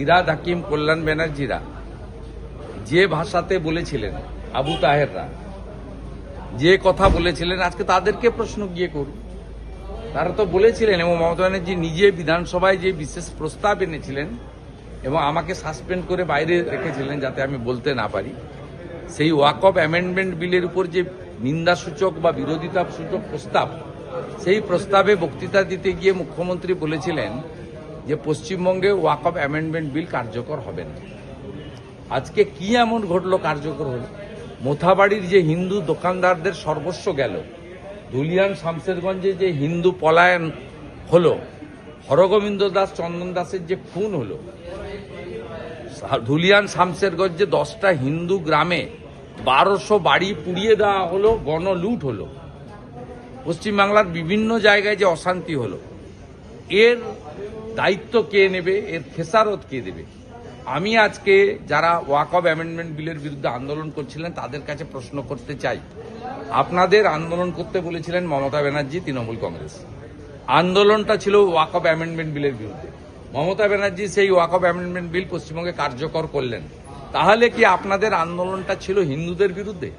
ফিরাদ হাকিম কল্যাণ ব্যানার্জিরা যে ভাষাতে বলেছিলেন আবু তাহেররা, যে কথা বলেছিলেন, আজকে তাদেরকে প্রশ্ন গিয়ে করুন। তারা তো বলেছিলেন, এবং মমতা ব্যানার্জি নিজে বিধানসভায় যে বিশেষ প্রস্তাব এনেছিলেন এবং আমাকে সাসপেন্ড করে বাইরে রেখেছিলেন যাতে আমি বলতে না পারি, সেই ওয়াক অফ অ্যামেন্ডমেন্ট বিলের উপর যে নিন্দাসূচক বা বিরোধিতা সূচক প্রস্তাব, সেই প্রস্তাবে বক্তৃতা দিতে গিয়ে মুখ্যমন্ত্রী বলেছিলেন যে পশ্চিমবঙ্গে ওয়াকফ অ্যামেন্ডমেন্ট বিল কার্যকর হবে না। আজকে কি এমন ঘটলো কার্যকর হলো? মোথাবাড়ির যে হিন্দু দোকানদারদের সর্বস্ব গেল, ধুলিয়ান শামশেরগঞ্জে যে হিন্দু পলায়ন হলো, হরগোবিন্দ দাস, চন্দন দাসের যে খুন হলো ধুলিয়ান শামশেরগঞ্জে দশটা হিন্দু গ্রামে বারোশো বাড়ি পুড়িয়ে দেওয়া হলো, গণলুট হলো। পশ্চিমবাংলার বিভিন্ন জায়গায় যে অশান্তি হলো, এর দায়িত্ব কে নেবে? এর খেসারত কে দেবে? আমি আজকে যারা ওয়াকব অ্যামেন্ডমেন্ট বিলের বিরুদ্ধে আন্দোলন করছিলেন, তাদের কাছে প্রশ্ন করতে চাই। আপনাদের আন্দোলন করতে বলেছিলেন মমতা ব্যানার্জি, তৃণমূল কংগ্রেস। আন্দোলনটা ছিল ওয়াক ওয়াকব অ্যামেন্ডমেন্ট বিলের বিরুদ্ধে। মমতা ব্যানার্জি সেই ওয়াক ওয়াকব অ্যামেন্ডমেন্ট বিল পশ্চিমবঙ্গে কার্যকর করলেন। তাহলে কি আপনাদের আন্দোলনটা ছিল হিন্দুদের বিরুদ্ধে?